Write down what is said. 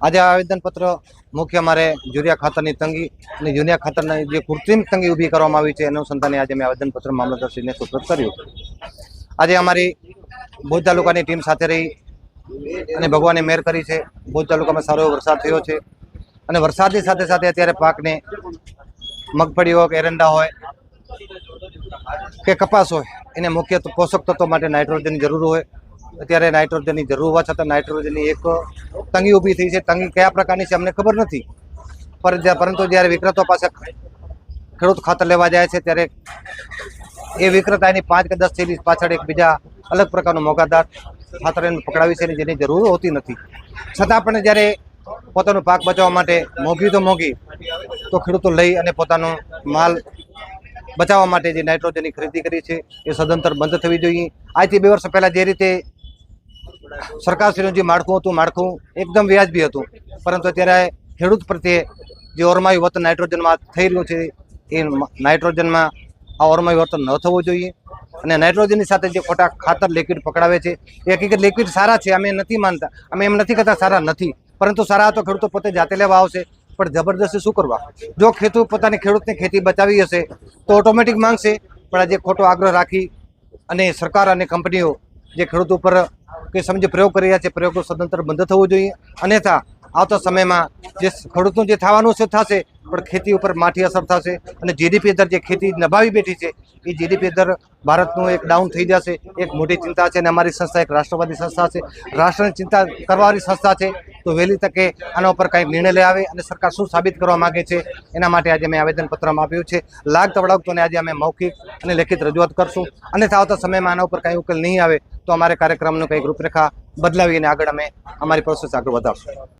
આજે આ આવેદનપત્ર મુખ્ય અમારે યુરિયા ખાતરની તંગી અને યુરિયા ખાતરની જે કૃત્રિમ તંગી ઊભી કરવામાં આવી છે, એના અનુસંધાને આજે મેં આવેદનપત્ર મામલતદારશ્રીને સુપ્રત કર્યું. આજે અમારી ભુજ તાલુકાની ટીમ સાથે રહી અને ભગવાને મેર કરી છે. ભુજ તાલુકામાં સારો વરસાદ થયો છે અને વરસાદની સાથે સાથે અત્યારે પાકને મગફળી હોય કે એરંડા હોય કે કપાસ હોય, એને મુખ્ય પોષક તત્વો માટે નાઇટ્રોજનની જરૂર હોય. અત્યારે નાઇટ્રોજનની જરૂર હોવા છતાં નાઇટ્રોજનની એક તંગી ઊભી થઈ છે. તંગી કયા પ્રકારની છે અમને ખબર નથી. પર પરંતુ જ્યારે વિક્રેતો પાસે ખેડૂત ખાતર લેવા જાય છે ત્યારે એ વિક્રેતા એની પાંચ કે દસ થેલી પાછળ એક બીજા અલગ પ્રકારનું મોંઘાદાર ખાતર એને પકડાવી છે જેની જરૂર હોતી નથી. છતાં પણ જ્યારે પોતાનો પાક બચાવવા માટે મોંઘી તો મોંઘી તો ખેડૂતો લઈ અને પોતાનો માલ બચાવવા માટે જે નાઇટ્રોજનની ખરીદી કરી છે એ સદંતર બંધ થવી જોઈએ. આજથી બે વર્ષ પહેલાં જે રીતે સરકારશ્રીનું જે માળખું હતું, માળખું એકદમ વ્યાજબી હતું. પરંતુ અત્યારે ખેડૂત પ્રત્યે જે ઓરમાયું વર્તન નાઇટ્રોજનમાં થઈ રહ્યું છે, એ નાઇટ્રોજનમાં આ ઓરમાયું વર્તન ન થવું જોઈએ. અને નાઇટ્રોજનની સાથે જે ખોટા ખાતર લિક્વિડ પકડાવે છે, એ હકીકત લિક્વિડ સારા છે, અમે નથી માનતા. અમે એમ નથી કહેતા સારા નથી. પરંતુ સારા તો ખેડૂતો પોતે જાતે લેવા આવશે. પણ જબરદસ્તી શું કરવા? જો ખેડૂત પોતાની ખેડૂતની ખેતી બચાવી હશે, તો ઓટોમેટિક માંગશે. પણ આજે ખોટો આગ્રહ રાખી અને સરકાર અને કંપનીઓ જે ખેડૂત ઉપર કે સમજે પ્રયોગ કરી રહ્યા છે પ્રયોગો સદંતર બંધ થવો જોઈએ. અન્યથા આવતા સમયમાં જે ખેડૂતનું જે થવાનું છે, થશે, પણ ખેતી ઉપર માઠી અસર થશે અને જીડીપી દર જે ખેતી નભાવી બેઠી છે, એ જીડીપી દર ભારતનું એક ડાઉન થઈ જશે, એક મોટી ચિંતા છે અને અમારી સંસ્થા એક રાષ્ટ્રવાદી સંસ્થા છે. રાષ્ટ્રની ચિંતા કરવાની સંસ્થા છે, તો વહેલી તકે આના ઉપર કંઈક નિર્ણય લઈ આવે અને સરકાર શું સાબિત કરવા માગે છે, એના માટે આજે અમે આવેદનપત્રમાં આપ્યું છે. લાગ તવડાવતોને આજે અમે મૌખિક અને લેખિત રજૂઆત કરશું. અને આવતા સમયમાં આના ઉપર કંઈ ઉકેલ નહીં આવે, તો અમારે કાર્યક્રમનું કંઈક રૂપરેખા બદલાવી અને આગળ અમે અમારી પ્રોસેસ આગળ વધારશું.